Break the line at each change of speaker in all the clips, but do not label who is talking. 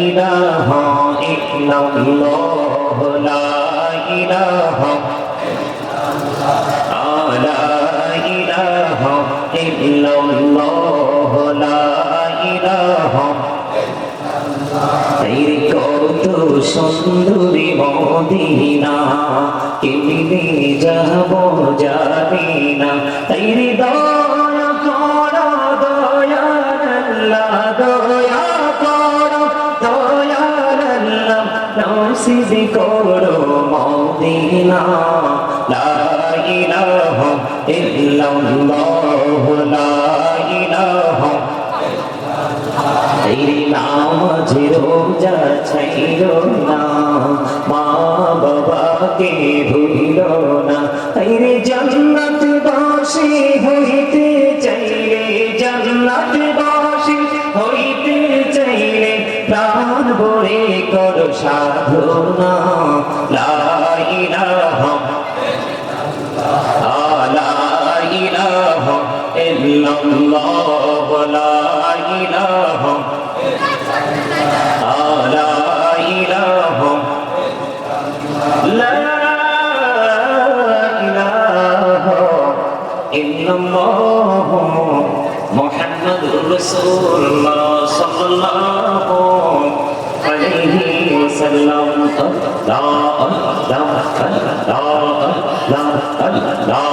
ইলাহা ইল্লাল্লাহ, লা ইলাহা লা ইলাহা ইল্লাল্লাহ, লা ইলাহা সুন্দরী মদিনা কেমনে যাব জানি না তাই রে নসিব করো মদিনা লা ইলাহা ইল্লাল্লাহ লা ইলাহা তেরি নামাজে রোজা প্রাণ ভরে কর সাধনা লা ইলাহা লা ইলাহা ইল্লাল্লাহ, লা ইলাহা লা ইলাহা লা ইলাহা সাল্লাল্লাহু আলাইহি ওয়াসাল্লাম লা লা লা লা লা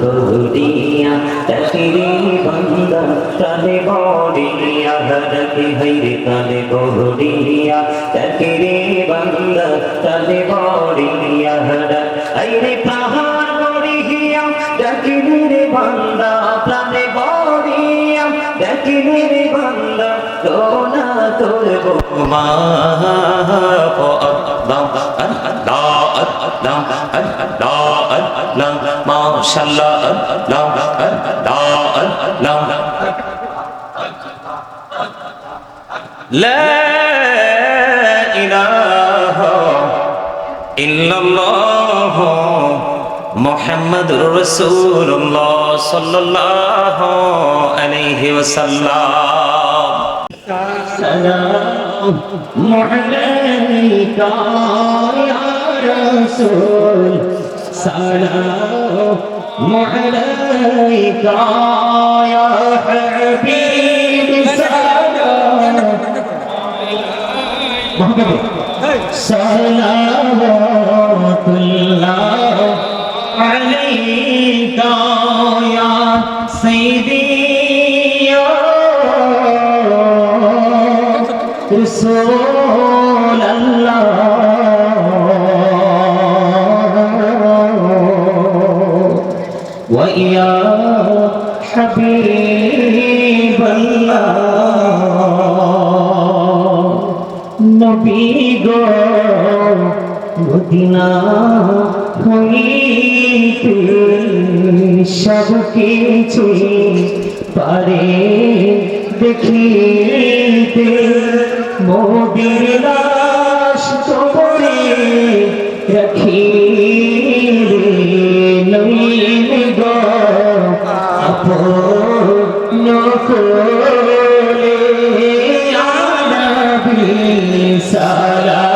বড়িয়া তকরি বন্দা তনে বড়িয়া হরতি হইরে তনে বড়িয়া তকরি বন্দা তনে বড়িয়া হর আইরে পাহাড় বড়িয়া তকরি রে বন্দা প্রাণে বড়িয়া তকরি রে বন্দা কোনা তোর মা মাশাল্লাহ আল্লাহ আল্লাহ لا إله إلا الله
মোহাম্মদুর রসুল্লাহ সাল্লাল্লাহু আলাইহি ওয়াসাল্লাম। সালাম আলাইকা ইয়া রাসূল। সালাম আলাইকা সালাম down. সব কিছু পারে দেখিতে মোদির লাশ কবরে রাখি নইন গো আপন কোলে আনবি সালাম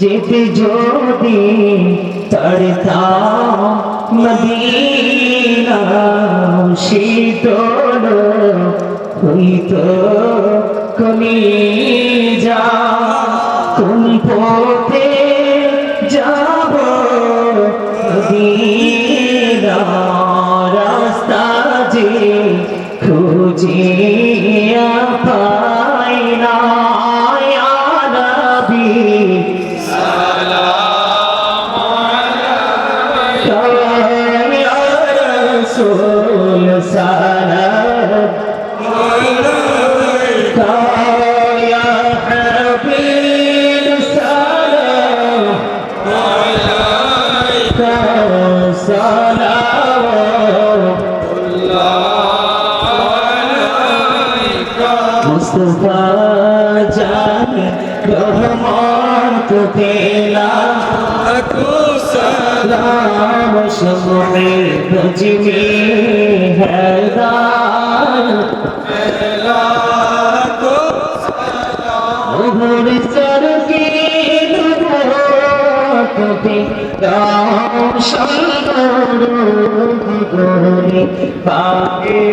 যেতে যদি মদিনা শীতল হইত কমি যা কোন जिमी है सर की कभी राम शंकर पागे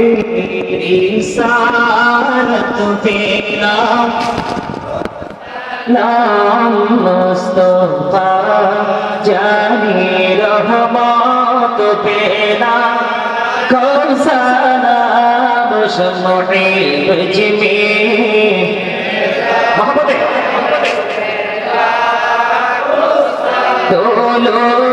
सारत तेरा নাম মুস্তফা জানি রহমত পেলা কৌসালাম সমহি বজমি মহব্বতে দোলো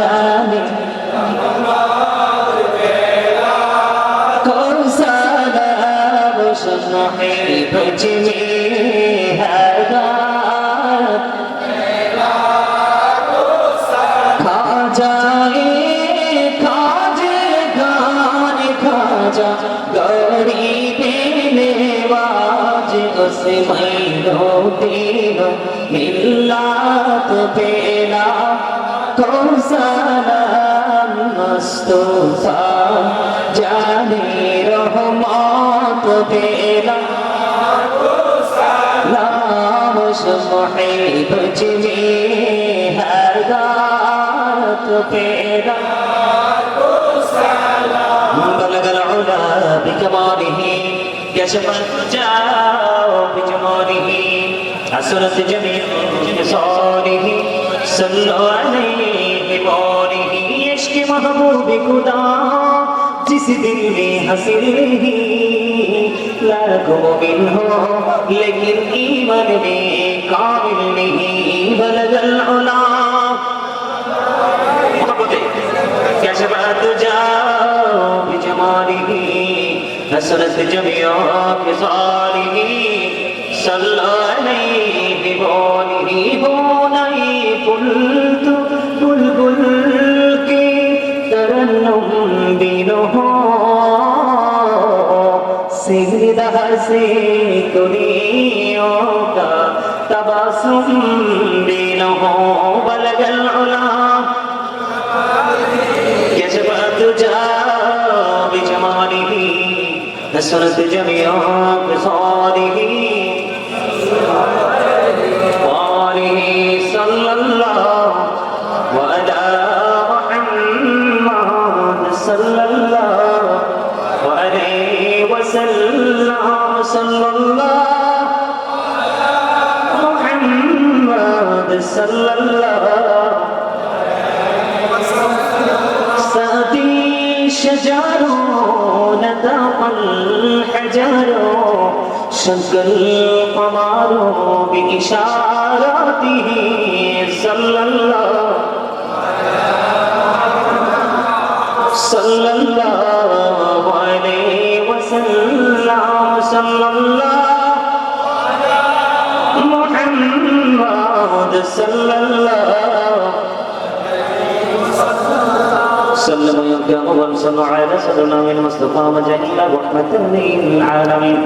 জানি কৌসালাম সুনহে ভজমি হাদাত খাজায়ে খাজে গান খাজা গরিবে নেওয়াজ উস মহিনো দিন মিল্লাত পেলা কৌসালাম মুস্তফা জানে রহমত পেলা নাম সমহে বজমি হরদাত পেলা بلغ العلا بكماله كشف الرجا بجماله حسنت جميع خصاله صلوا عليه باره महबूब खुदा जिस दिल में हंसी लाखों बिन हो लेकिन ईमान में काबिल नहीं बलगल उला कशबा तुझा बिजमारी हसरत जमिया के सारी सल्ला नहीं बोली हो नहीं पुल সিজদা সে করিও কা তাবাসুম বিনহু বলগল উলা কেসবা তুজা বিজমালিহি شق القمر بإشاراته صلى الله صلى الله عليه وسلم. صلى الله محمد صلى الله سلم يرجع وصلى على سيدنا من مصطفى وجعل رحمة للعالمين